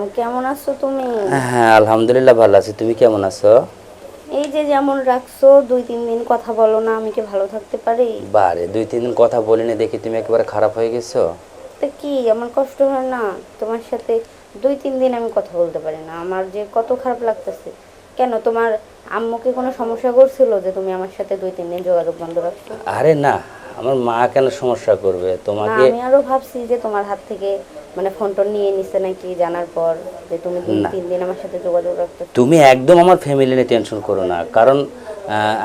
কেমন আছো তুমি? হ্যাঁ আলহামদুলিল্লাহ ভালো আছি। তুমি কেমন আছো? এই যে যেমন রাখছো দুই তিন দিন কথা বলো না আমি কি ভালো থাকতে পারি? বারে দুই তিন দিন কথা বলিনি দেখি তুমি একেবারে খারাপ হয়ে গেছো? তা কি আমার কষ্ট হয় না? তোমার সাথে দুই তিন দিন আমি কথা বলতে পারি না। আমার যে কত খারাপ লাগতেছে। কেন তোমার আম্মুকে কোনো সমস্যা করছিল যে তুমি আমার সাথে দুই তিন দিন যোগাযোগ বন্ধ রাখছো? আরে না আমার মা কেন সমস্যা করবে? তোমাকে আমি আরও ভাবছি যে তোমার হাত থেকে মানে ফোন টোন নিয়ে নিছে নাকি জানার পর যে তুমি দুই তিন দিন আমার সাথে যোগাযোগ রাখতে তুমি একদম আমার ফ্যামিলি নিয়ে টেনশন করো না। কারণ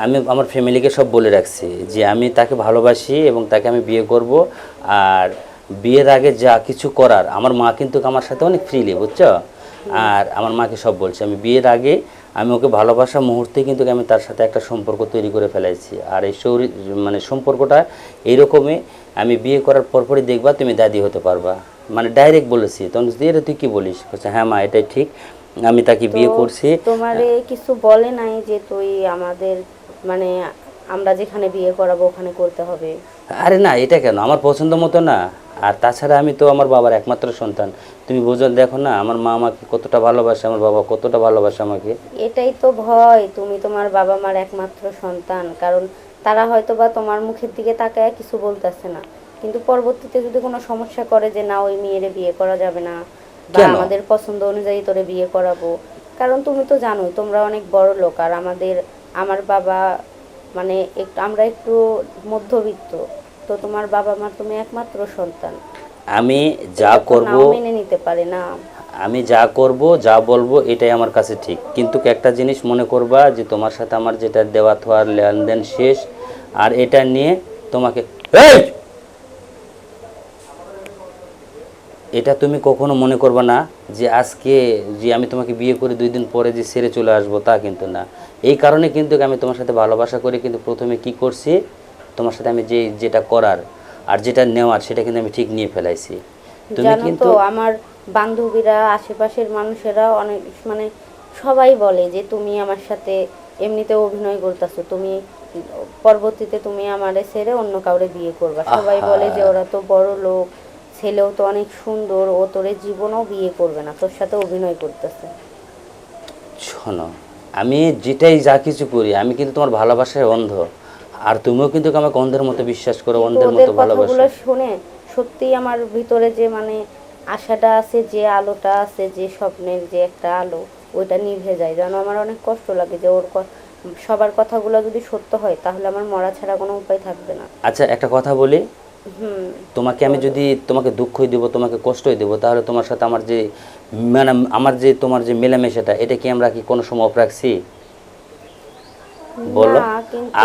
আমি আমার ফ্যামিলিকে সব বলে রাখছি যে আমি তাকে ভালোবাসি এবং তাকে আমি বিয়ে করব। আর বিয়ের আগে যা কিছু করার আমার মা কিন্তু আমার সাথে অনেক ফ্রিলি বুঝছ? আর আমার মাকে সব বলছি আমি বিয়ের আগে আমি ওকে ভালোবাসা মুহূর্তে কিন্তু আমি তার সাথে একটা সম্পর্ক তৈরি করে ফেলাইছি। আর এই শৌরি মানে সম্পর্কটা এইরকমই আমি বিয়ে করার পরপরই দেখবা তুমি দাদি হতে পারবা। মানে ডাইরেক্ট বলেছি। তখন "এরে তুই কি বলিস? হ্যাঁ মা এটাই ঠিক। আমি তাকে বিয়ে করছি। তোমারে কিছু বলে নাই যে তুই আমাদের মানে আমরা যেখানে বিয়ে করাবো ওখানে করতে হবে? আরে না এটা কেন? আমার পছন্দ মতো না। আর তাছাড়া আমি তো আমার বাবার একমাত্র সন্তান। তুমি বোঝো দেখো না আমার মা আমাকে কতটা ভালোবাসে আমার বাবা কতটা ভালোবাসে আমাকে। এটাই তো ভয় তুমি তোমার বাবা মার একমাত্র সন্তান। কারণ তারা হয়তো বা তোমার মুখের দিকে তাকায় কিছু বলতেছে না। কিন্তু পরবর্তীতে যদি কোনো সমস্যা করে যে না ওই মেয়েরে বিয়ে করা যাবে না বা আমাদের পছন্দ অনুযায়ী তোরে বিয়ে করাবো। কারণ তুমি তো জানোই তোমরা অনেক বড় লোক আর আমাদের আমার বাবা মানে একটু আমরা একটু মধ্যবিত্ত। তো তোমার বাবা মা তুমি একমাত্র সন্তান। আমি যা করব মেনে নিতে পারে না। আমি যা করব যা বলব এটাই আমার কাছে ঠিক। কিন্তু একটা জিনিস মনে করবা যে তোমার সাথে আমার যেটা দেওয়া থার লেনদেন শেষ আর এটা নিয়ে তোমাকে এই! এটা তুমি কখনো মনে করবে না যে আজকে যে আমি তোমাকে বিয়ে করে দুই দিন পরে যে সেরে চলে আসব তা কিন্তু না। এই কারণে কিন্তু আমি তোমার সাথে ভালোবাসা করে কিন্তু প্রথমে কি করছি তোমার সাথে আমি যে যেটা করার আর যেটা নেওয়ার সেটা কিন্তু আমি ঠিক নিয়ে ফেলাইছি। তুমি কিন্তু আমার বান্ধবীরা আশেপাশের মানুষেরা অনেক মানে সবাই বলে যে তুমি আমার সাথে এমনিতে অভিনয় করতেছো তুমি পরবর্তীতে তুমি আমারে ছেড়ে অন্য কাউরে বিয়ে করবা। সবাই বলে যে ওরা তো বড় লোক ছেলেও তো অনেক সুন্দর ও তোরে জীবনও বিয়ে করবে না তোর সাথে অভিনয় করতেছে। শোনো আমি যেটাই যা কিছু করি আমি কিন্তু তোমার ভালোবাসায় অন্ধ। আর তুমিও কিন্তু আমাকে অন্ধের মতো বিশ্বাস করো অন্ধের মতো ভালোবাসো। শুনে সত্যিই আমার ভিতরে যে মানে আশাটা আছে যে আলোটা আছে যে স্বপ্নের যে একটা আলো ওইটা নিভে যায়। জানো আমার অনেক কষ্ট লাগে যে ওর সবার কথাগুলো যদি সত্য হয় তাহলে আমার মরা ছাড়া কোনো উপায় থাকবে না। আচ্ছা একটা কথা বলি তোমাকে আমি যদি তোমাকে দুঃখই দেবো তোমাকে কষ্টই দেবো তাহলে তোমার সাথে আমার যে মানে আমার যে তোমার যে মেলামেশাটা এটা কি আমরা কি কোনো সময় অফ রাখছি? বলো।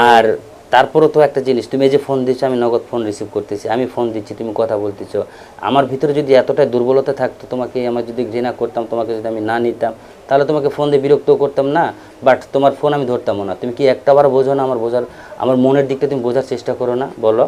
আর তারপরও তো একটা জিনিস তুমি এই যে ফোন দিচ্ছ আমি নগদ ফোন রিসিভ করতেছি আমি ফোন দিচ্ছি তুমি কথা বলতেছো। আমার ভিতরে যদি এতটাই দুর্বলতা থাকতো তোমাকে আমার যদি ঘৃণা করতাম তোমাকে যদি আমি না নিতাম তাহলে তোমাকে ফোন দিয়ে বিরক্ত করতাম না? বাট তোমার ফোন আমি ধরতামও না। তুমি কি একটাবার বোঝো না আমার বোঝার আমার মনের দিকটা তুমি বোঝার চেষ্টা করো না? বলো।